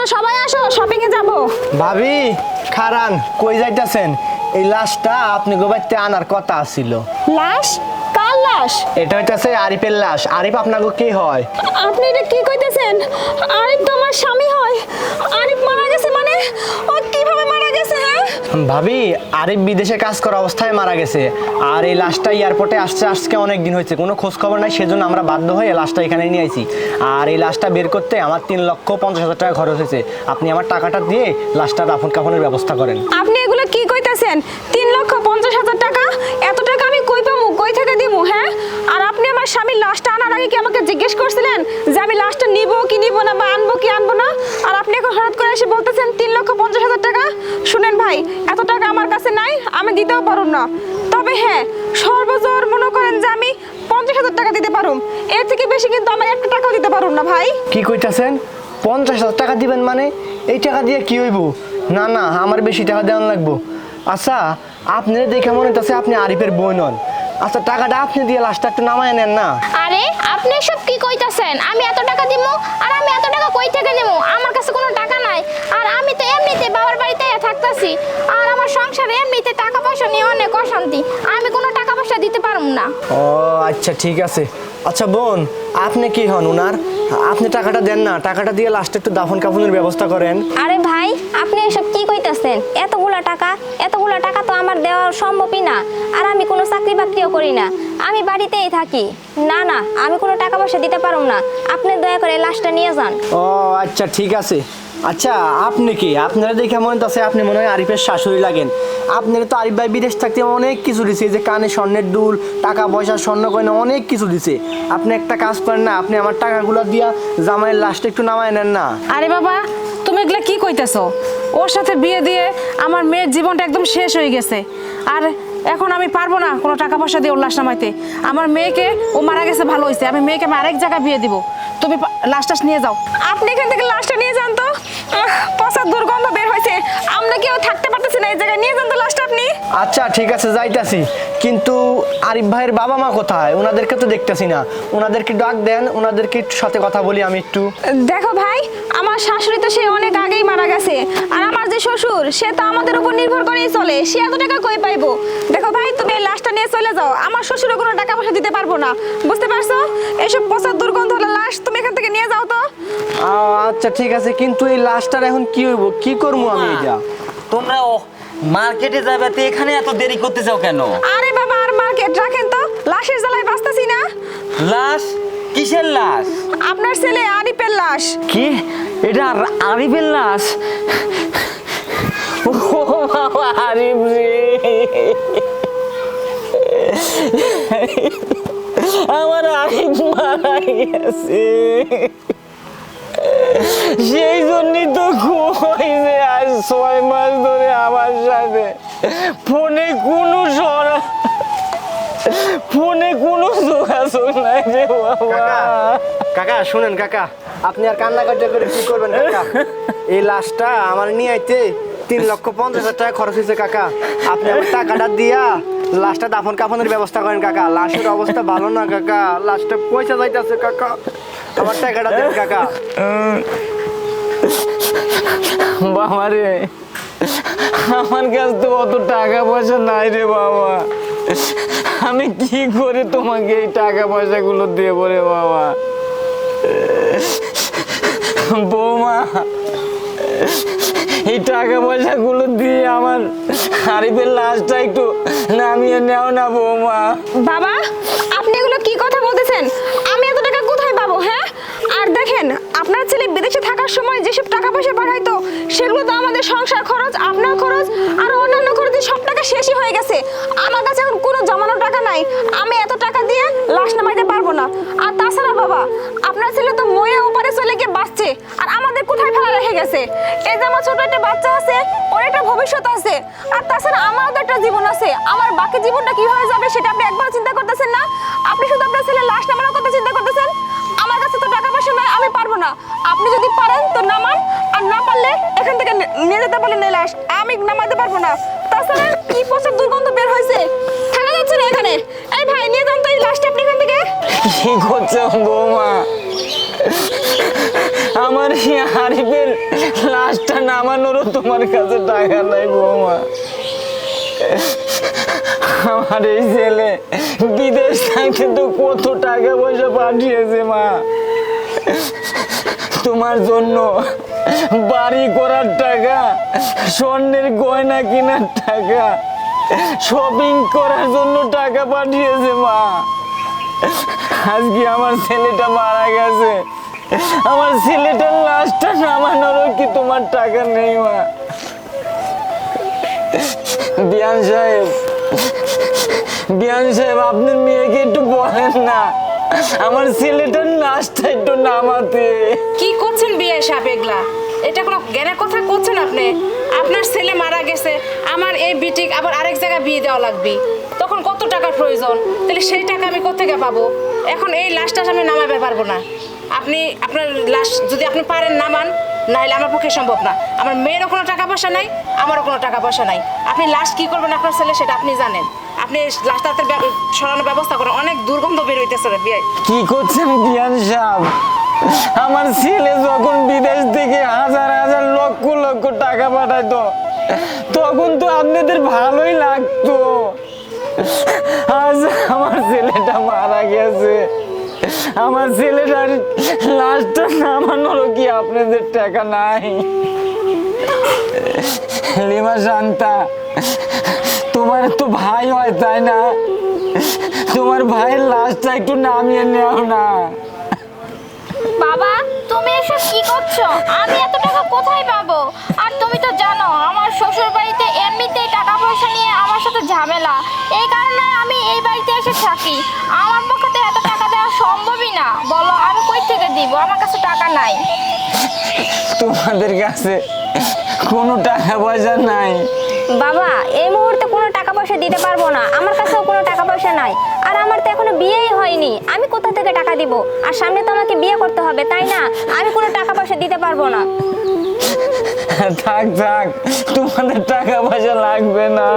তোমরা সবাই আসো শপিং এ যাব। ভাবি খারান কই যাইতাছেন? এই লাশটা আপনি গোবাইতে আনার কথা আছিল। লাশ? কার লাশ? এটা হইতাছে আরিফের লাশ। আরিফ আপনাকে কি হয়? আপনি এটা কি কইতেছেন? আরিফ তো আমার স্বামী হয়। আরিফ মারা গেছে মানে ও কীভাবে গেছে হ্যাঁ? ভাবি আরিফ বিদেশে কাজ করা অবস্থায় মারা গেছে। আর এই লাশটা এয়ারপোর্টে আসছে আজকে অনেক দিন হয়েছে। কোনো খোঁজ খবর নাই সেজন্য আমরা বাধ্য হয়ে লাশটা এখানে নিয়ে আইছি। আর এই লাশটা বের করতে আমার তিন লক্ষ পঞ্চাশ হাজার টাকা খরচ হয়েছে। আপনি আমার টাকাটা দিয়ে লাশটা দাফন কাফনের ব্যবস্থা করেন। আপনি এগুলো কি কইতেছেন? তিন লক্ষ পঞ্চাশ হাজার টাকা? এত টাকা আমি কই পামু? কই থেকে দিমু হ্যাঁ? আমার স্বামীর লাশটা আনার আগে কি আমাকে জিজ্ঞেস করছিলেন যে আমি লাশটা নিব কি নিব না বা আনব কি আনব না? আর আপনি এখন হঠাৎ করে এসে বলতেছেন তিন লক্ষ পঞ্চাশ হাজার টাকা। শুনেন ভাই, এত টাকা আমার কাছে নাই, আমি দিতেও পারুম না। তবে হ্যাঁ সর্বজোর মনে করেন যে আমি পঞ্চাশ হাজার টাকা দিতে পারুম। এর থেকে বেশি কিন্তু আমার একটা টাকাও দিতে পারুম না ভাই। কি কইতাছেন? পঞ্চাশ হাজার টাকা দিবেন মানে? এই টাকা দিয়ে কি হইব? না না, আমার বেশি টাকা দেওয়ান লাগবো। আচ্ছা আপনি দেখে মনে হইতাছে আপনি আরিফের বই নন আচ্ছা টাকাটা আপনি দিয়ে লাস্টটা একটু নামায় নেন না। আরে, আপনি সব কি কইতাছেন? আমি এত টাকা দিব আর আমি এত টাকা কই থেকে নেব আমার কাছে কোনো টাকা নাই। আর আমি তো এমনিতে বাবার বাড়িতে থাকতাছি। আর আমার সংসারে এমনিতে টাকা পয়সা নিয়ে অনেক অশান্তি। আমি কোনো পারব না। ও আচ্ছা ঠিক আছে। আচ্ছা বোন আপনি কি হন উনার? আপনি টাকাটা দেন না টাকাটা দিয়ে লাস্টে একটু দাফন কাফনের ব্যবস্থা করেন। আরে ভাই আপনি এসব কি কইতাছেন? এতগুলা টাকা এতগুলা টাকা তো আমার দেওয়া সম্ভবই না আর আমি কোনো চাকরি বাকরিও করি না। আমি বাড়িতেই থাকি। না না আমি কোনো টাকা পয়সা দিতে পারুম না। আপনি দয়া করে লাশটা নিয়ে যান। ও আচ্ছা ঠিক আছে। আচ্ছা আপনি কি? আপনারা দেখে মনে হচ্ছে আপনি মনে হয় আরিফের শাশুড়ি লাগেন। আপনারা তো আরিফ ভাই বিদেশ থাকতে অনেক কিছু দিছে যে কানে স্বর্ণের দুল, টাকা পয়সা, স্বর্ণ গয়না অনেক কিছু দিছে। আপনি একটা কাজ করেন না, আপনি আমার টাকাগুলো দিয়া জামাইয়ের লাস্টে একটু নামায় নেন না। আরে বাবা, তুমি এগুলা কি কইতেছো? ওর সাথে বিয়ে দিয়ে আমার মেয়ের জীবনটা একদম শেষ হয়ে গেছে। আর এখন আমি পারব না কোনো টাকা পয়সা দিয়ে ওর লাশ নামাইতে। আমার মেয়েকে, ও মারা গেছে, ভালো হয়েছে আমি মেয়েকে আমি আরেক জায়গায় বিয়ে দিব। তুমি পা- লাশ টাশ নিয়ে যাও। আপনি এখান থেকে লাশটা নিয়ে যান তো। দুর্গন্ধ বের হয়েছে। আমরা কেউ থাকতে পারতেছি না? এই জায়গায় নিয়ে যান তো লাশটা আপনি। আচ্ছা ঠিক আছে যাইতাছি। কিন্তু আরিফ ভাইয়ের বাবা মা কোথায়? ওনাদেরকে তো দেখতেছি না। ওনাদেরকে ডাক দেন ওনাদেরকে একটু সাথে কথা বলি আমি একটু। দেখো ভাই আমার শাশুড়ি তো সে অনেক আগেই মারা গেছে। আর আমার যে শ্বশুর সে তো আমাদের উপর নির্ভর করেই চলে। সে এত টাকা কই পাইবো? দেখো ভাই তুমি এই লাশটা নিয়ে চলে যাও। আমার শ্বশুরও কোনো টাকা পয়সা দিতে পারব না। বুঝতে পারছ? এসব পচার দুর্গন্ধ লাশ তুমি এখান থেকে নিয়ে যাও তো। আচ্ছা ঠিক আছে কিন্তু এই লাশটার এখন কি হইব? কি করব আমি এটা? তোমরা ও মার্কেটে যাবে তো এখানে এত দেরি করতে চাও কেন? আরে বাবা আর মার্কেট রাখেন তো লাশের জ্বালায় বাঁচতেছি না। লাশ? কিসের লাশ? আপনার ছেলে আরিফের লাশ। কি? এটা আর- আরিফের লাশ? ও বাবা আরিফ রে। আমার আরিফ মারা গেছে। সেই জন্যই তো ঘুমাইছে আজ ছয় মাস ধরে আমার সাথে। ফোনে কোনো সরা ফোনে কোনো যোগাযোগ নাই রে বাবা। কাকা শুনেন কাকা, আপনি আর কান্নাকাটি করে কি করবেন কাকা? এই লাশটা আমার নিয়ে আইতে তিন লক্ষ পঞ্চাশ হাজার টাকা খরচ হয়েছে কাকা। আপনি আমার টাকাটা দিয়া লাশটা দাফন কাফনের ব্যবস্থা করেন কাকা। লাশের অবস্থা ভালো না কাকা। লাশটা পয়সা যাইতেছে কাকা। আমার টাকাটা দেন কাকা। বাবা রে আমার কাছে তো অত টাকা পয়সা নাই রে বাবা। আমি কি করে তোমাকে এই টাকা পয়সাগুলো দেবো রে বাবা? বৌমা এই টাকা পয়সাগুলো দিয়ে আমার আরিফের লাশটা একটু নামিয়ে নেও না বৌমা। বাবা আপনি এগুলো কি কথা বলতেছেন আমি এত টাকা কোথায় পাবো হ্যাঁ আর দেখেন আপনার ছেলে সময় যেসব টাকা পয়সা পাঠাইতো সেগুলো তো আমাদের সংসার খরচ, আপনার খরচ, আর অন্যান্য খরচে সব টাকা শেষই হয়ে গেছে। আমার কাছে এখন কোনো জমানো টাকা নাই। আমি এত টাকা দিয়ে লাশ নামাইতে পারব না। আর তাছাড়া বাবা, আপনার ছেলে তো ময়ে ওপারে চলে গিয়ে বাঁচছে, আর আমাদের কোথায় ফেলা রেখে গেছে? এই যে আমার ছোট একটা বাচ্চা আছে, ওর একটা ভবিষ্যৎ আছে। আর তাছাড়া আমারও তো একটা জীবন আছে। আমার বাকি জীবনটা কি হয়ে যাবে, সেটা আপনি একবার চিন্তা করতেছেন না। আপনি শুধু আপনার ছেলে লাশ নিয়ে যেতে বলেন আমি নামাতে পারব না। তাছাড়া কি প্রচুর দুর্গন্ধ বের হয়েছে? থাকা যাচ্ছে না এখানে। এই ভাই, নিয়ে যান তো এই লাশটা আপনি এখান থেকে। কি করছ বৌমা? আমার এই লাশটা নামানোরও তোমার কাছে টাকা নাই বৌমা। আমার এই ছেলে বিদেশ থেকে তো কত টাকা পয়সা পাঠিয়েছে মা। তোমার জন্য বাড়ি করার টাকা, স্বর্ণের গয়না কেনার টাকা শপিং করার জন্য টাকা পাঠিয়েছে মা। আজকে আমার ছেলেটা মারা গেছে। আমার ছেলেটার লাশটা নামানোরও কি তোমার টাকা নেই মা। বিয়ান সাহেব বিয়ান সাহেব, আপনার মেয়েকে একটু বলেন না। আমার ছেলেটার লাশটা একটু নামাতে। কি করছেন বিয়ে সাহেব এগুলা? এটা কোনো জ্ঞানের কথা করছেন আপনি? আপনার ছেলে মারা গেছে, আমার এই বিটিক আবার আরেক জায়গায় বিয়ে দেওয়া লাগবে। তখন কত টাকার প্রয়োজন? তাহলে সেই টাকা আমি কোথেকে পাবো? এখন এই লাশটা আমি নামাবে পারব না। আপনি, আপনার লাশ যদি আপনি পারেন নামান, নাহলে আমার পক্ষে সম্ভব না। আমার মেয়েরও কোনো টাকা পয়সা নাই, আমারও কোনো টাকা পয়সা নাই। আপনি লাশ কি করবেন আপনার ছেলে সেটা আপনি জানেন। আপনি লাশ ব্য- সরানোর ব্যবস্থা করেন। অনেক দুর্গন্ধ বের হইতেছে কি করছেন বিয়ান সাহেব? আমার ছেলে যখন বিদেশ থেকে হাজার হাজার লক্ষ লক্ষ টাকা পাঠাইতো, তখন তো আপনাদের ভালোই লাগতো। আজ আমার ছেলেটা মারা গেছে। আমার ছেলেটার লাশটা নামানোরও কি আপনাদের টাকা নাই? লিমা শান্তা, তোমার তো ভাই হয়, তাই না? তোমার ভাইয়ের লাশটা একটু নামিয়ে নেও না। বাবা, তুমি এসব কি করছ? আমি এত টাকা কোথায় পাবো? আর তুমি তো জানো, আমার শ্বশুর বাড়িতে এমনিতেই টাকা পয়সা নিয়ে আমার সাথে ঝামেলা। এই কারণে আমি এই বাড়িতে এসে থাকি। আমার পক্ষে তো এত টাকা দেওয়া সম্ভবই না। বলো আমি কই থেকে দিব? আমার কাছে টাকা নাই। তোমাদের কাছে কোনো টাকা পয়সা নাই। বাবা, এই মুহূর্তে কোনো টাকা পয়সা দিতে পারব না। আমার কাছেও কোনো টাকা পয়সা নাই। আর আমার তো এখনও বিয়েই হয়নি। আমি কোথা থেকে টাকা দিব? আর সামনে তো আমাকে বিয়ে করতে হবে, তাই না? আমি কোনো টাকা পয়সা দিতে পারব না। থাক থাক। তোমাদের টাকা পয়সা লাগবে না।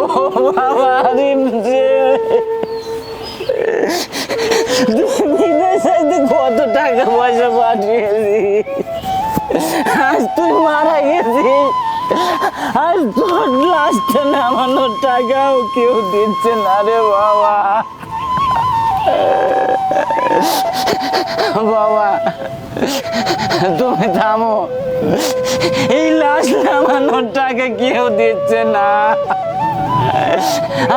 ও বাবা বিদেশে কত টাকা পয়সা পাঠিয়েছি। আজ তুই মারা গেছিস। আজ তোর লাশটা নামানোর টাকাও কেউ দিচ্ছে না রে বাবা। বাবা, তুমি থামো। এই লাশ নামানোর টাকা কেউ দিচ্ছে না।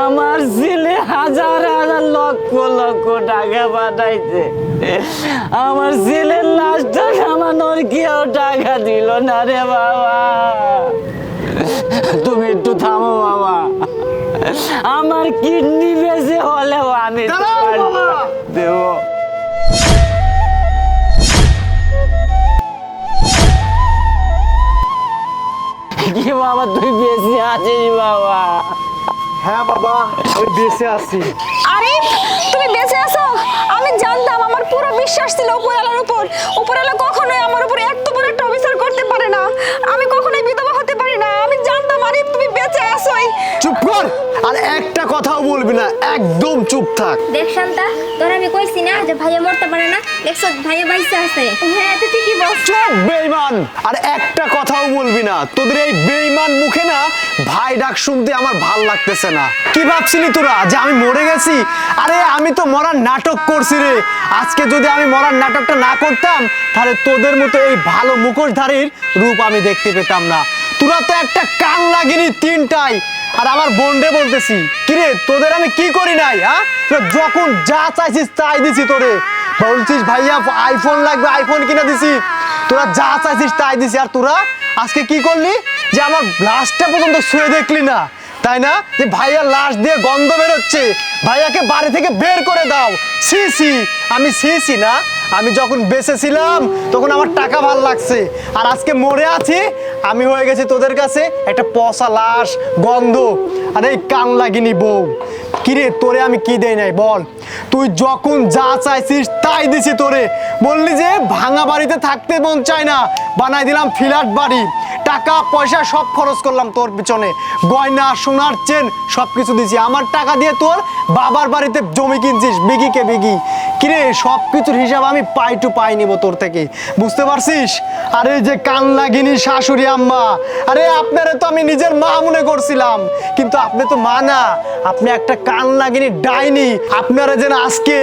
আমার ছেলে হাজার হাজার লক্ষ লক্ষ টাকা পাঠাইছে। আমার ছেলের লাশটা নামানোর কেউ টাকা দিল না রে বাবা। তুমি একটু থামো বাবা। আমার কিডনি বেঁচে হলেও আমি। দেবো। কি বাবা তুই বেশি আছিস বাবা? হ্যাঁ বাবা, আমি বেঁচে আছি। আরে, তুমি বেঁচে আছো? আমি জানতাম, আমার পুরো বিশ্বাস ছিল উপরালার উপর। উপরালা কখনোই আমার উপর এত বড় একটা অবিচার করতে পারে না। আমি কখনোই বিধবা হতে পারি না। আমি জানতাম, আরে, তুমি আছোই চুপ কর। আর একটা কথাও বলবি না একদম চুপ থাক। দেখ শান্তা তোর আমি কইছি না যে ভাইয়া মরতে পারে না। দেখছ ভাইয়া বাইসে আছে। হ্যাঁ তো ঠিকই বলছ চুপ বেইমান আর একটা কথাও বলবি না তোদের এই বেইমান মুখে না ভাই ডাক শুনতে আমার ভালো লাগতেছে না। কি ভাবছিলি তোরা যে আমি মরে গেছি? আরে আমি তো মরার নাটক করছি রে। আজকে যদি আমি মরার নাটকটা না করতাম তাহলে তোদের মতো এই ভালো মুখোশধারীর রূপ আমি দেখতে পেতাম না। তোরা তো একটা কান লাগেনি তিনটাই। আর আমার বোনরে বলতেছি, কিরে, তোদের আমি কি করি নাই হ্যাঁ যখন যা চাইছিস তাই দিছি তোরে। বলছিস, ভাইয়া আইফোন লাগবে আইফোন কিনে দিছি। তোরা যা চাইছিস তাই দিছি। আর তোরা আজকে কি করলি? যে আমার লাশটা পর্যন্ত শুয়ে দেখলি না। তাই না? যে ভাইয়া লাশ দিয়ে গন্ধ বেরোচ্ছে। ভাইয়াকে বাড়ি থেকে বের করে দাও। সি সি আমি সি সি না। আমি যখন বেঁচে ছিলাম তখন আমার টাকা ভালো লাগছে। আর আজকে মরে আছি, আমি হয়ে গেছি তোদের কাছে একটা পচা লাশ, গন্ধ। আর এই কান লাগিনি বউ। কিরে, তোরে আমি কি দেই নাই, বল। তুই যখন যা চাইছিস, তাই দিছি তোরে। বললি যে, ভাঙা বাড়িতে থাকতে মন চায় না। বানাই দিলাম ফিলাট বাড়ি। টাকা, পয়সা সব খরচ করলাম তোর পিছনে। গয়না, সোনার চেন, সব কিছু দিছি আমার টাকা দিয়ে তোর বাবার বাড়িতে জমি কিনছিস বিঘিকে বিঘি কিরে, সব কিছুর হিসাব আমি পাই টু পাই নিব তোর থেকে। বুঝতে পারছিস? আরে যে কান লাগিনি শাশুড়ি আম্মা, আরে আপনারে তো আমি নিজের মা মনে করছিলাম। কিন্তু আপনি তো মা না। আপনি একটা কান লাগিনি ডাইনি। আপনারা যেন আজকে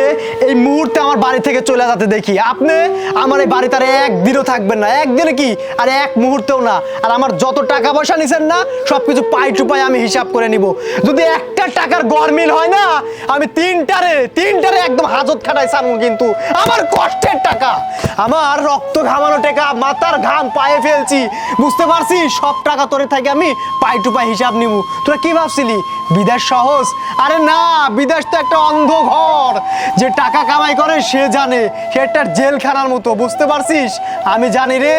এই মুহূর্তে আমার বাড়ি থেকে চলে যেতে দেখি। আপনি আমার এই বাড়িতে আর একদিনও থাকবেন না। একদিনে কি? আর এক মুহূর্তেও না। আর আমার যত টাকা পয়সা নিছেন না সব কিছু পাই টু পাই আমি হিসাব করে নিব। যদি একটা টাকার গরমিল হয় না, আমি তিনটারে তিনটারে একদম হাজত খাটাই সারবো কিন্তু। আমার কষ্টের টাকা। আমার রক্ত ঘামানো টাকা, মাথার ঘাম পায়ে ফেলছি। বুঝতে পারছি? সব টাকা তোরে থাকে আমি পাই টু পাই হিসাব নিব। তোরা কি ভাবছিলি? বিদেশ সহজ? আরে না, বিদেশ তো একটা অন্ধ ঘর। যে টাকা কামাই করে, সে জানে। সে একটা জেলখানার মতো। বুঝতে পারছিস? আমি জানি রে।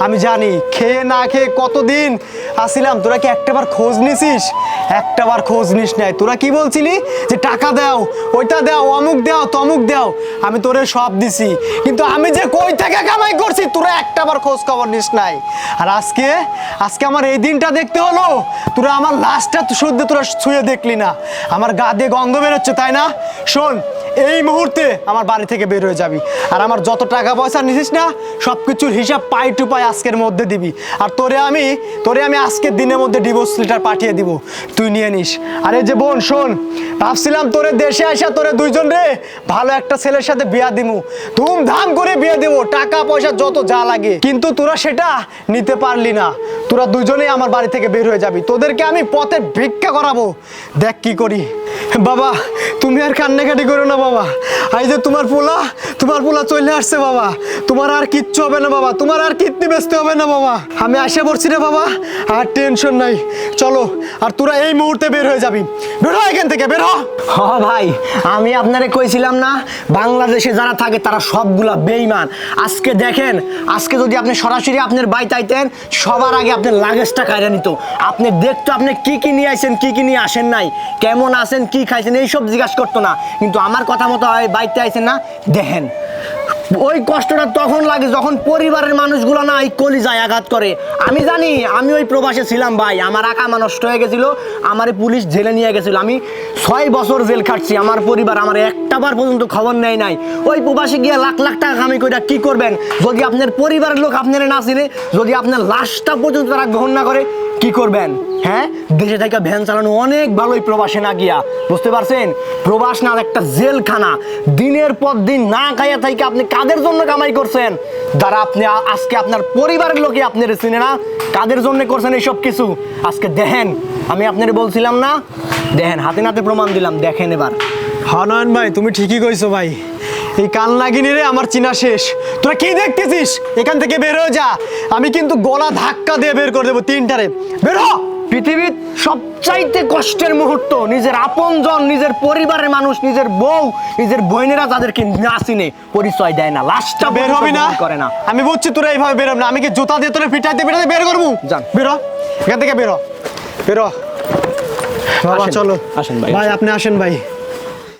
আমি জানি। খেয়ে না খেয়ে কতদিন? আসিলাম, তোরা কি একটাবার খোঁজ নিছিস? একটাবার খোঁজ নিস নাই। তোরা কি বলছিলি? যে টাকা দাও, ওইটা দাও, অমুক দাও, তমুক দাও। আমি তোরে সব দিছি। কিন্তু আমি যে কই থেকে কামাই করছি, তোরা একটাবার খোঁজ খবর নিস নাই। আর আজকে আজকে আমার এই দিনটা দেখতে হলো, তোরা আমার লাস্টটা শুদ্ধ তোরা ছুঁয়ে দেখলি না। আমার গা দিয়ে গন্ধ বেরোচ্ছে, তাই না? শোন এই মুহূর্তে আমার বাড়ি থেকে বের হয়ে যাবি। আর আমার যত টাকা পয়সা নিছিস না সব কিছুর হিসাব পাই টু পাই আজকের মধ্যে দিবি। আর তোরে আমি তোরে আমি আজকের দিনের মধ্যে ডিভোর্স লেটার পাঠিয়ে দিব। তুই নিয়ে নিস। আরে যে বোন, শোন, ভাবছিলাম তোরে দেশে আসা তোরে দুইজন রে ভালো একটা ছেলের সাথে বিয়া দিমু। ধুমধাম করে বিয়ে দেবো, টাকা পয়সা যত যা লাগে। কিন্তু তোরা সেটা নিতে পারলি না। তোরা দুজনেই আমার বাড়ি থেকে বের হয়ে যাবি। তোদেরকে আমি পথে ভিক্ষা করাবো। দেখ কি করি। বাবা, তুমি আর কান্নাকাটি করো না বাবা। এই যে তোমার পোলা তোমার পোলা চলে আসছে বাবা। তোমার আর কিচ্ছু হবে না বাবা, তোমার আর কিডনি ব্যস্ত হবে না বাবা। আমি আসে পড়ছি না বাবা, আর টেনশন নাই। চলো, আর তোরা এই মুহূর্তে বের হয়ে যাবি। বের হ এখান থেকে, বের হ। ভাই, আমি আপনারে কইছিলাম না, বাংলাদেশে যারা থাকে তারা সবগুলা বেইমান আজকে দেখেন, আজকে যদি আপনি সরাসরি আপনার বাড়িতে আইতেন, সবার আগে আপনার লাগেজটা কাইরা নিত। আপনি দেখতো আপনি কি কি নিয়ে আইছেন, কি কি নিয়ে আসেন নাই, কেমন আছেন, কি খাইছেন এইসব জিজ্ঞাসা করতো না। কিন্তু আমার কথা মতো হয় বাড়িতে আইছেন না দেখেন। ওই কষ্টটা তখন লাগে যখন পরিবারের মানুষগুলো না এই কলিজায় আঘাত করে। আমি জানি, আমি ওই প্রবাসে ছিলাম ভাই, আমার আকামা নষ্ট হয়ে গেছিল, আমার পুলিশ জেলে নিয়ে গেছিল। আমি ছয় বছর জেল খাটছি, আমার পরিবার আমার একটাবার পর্যন্ত খবর নেয় নাই। ওই প্রবাসে গিয়ে লাখ লাখ টাকা কামাই করে কি করবেন? যদি আপনার পরিবারের লোক আপনারা না চিনে, যদি আপনার লাশটা পর্যন্ত তারা গ্রহণ না করে, কি করবেন? হ্যাঁ? দেশে থেকে ভ্যান চালানো অনেক ভালোই প্রবাসে না গিয়া। বুঝতে পারছেন? প্রবাস না একটা জেলখানা। দিনের পর দিন না খাইয়া থেকে আপনি কাদের জন্য কামাই করছেন? যারা আপনি আজকে আপনার পরিবারের লোকে আপনার চিনে না। কাদের জন্য করছেন এইসব কিছু? আজকে দেখেন, আমি আপনার বলছিলাম না, দেখেন, হাতে নাতে প্রমাণ দিলাম, দেখেন এবার। হনয়ন ভাই, তুমি ঠিকই কইছো ভাই। এই কান লাগিনি রে, আমার চিনা শেষ। তোরা কি দেখতেছিস? এখান থেকে বের হয়ে যা। আমি কিন্তু গলা ধাক্কা দিয়ে বের করে দেবো তিনটারে। বের হ! পৃথিবীর সবচাইতে কষ্টের মুহূর্ত নিজের আপনজন নিজের পরিবারের মানুষ নিজের বউ নিজের বোনেরা তাদেরকে না চিনে পরিচয় দেয় না লাস্টটা বের হবি না? করে না। আমি বুঝছি তোরা এইভাবে বেরোব না। আমি কি জুতা দিয়ে তোরা পিটাইতে পিটাইতে বের করব? যান। বেরো। এখান থেকে বেরো বেরো বের বাবা চলো। আসেন ভাই, ভাই আপনি আসেন ভাই।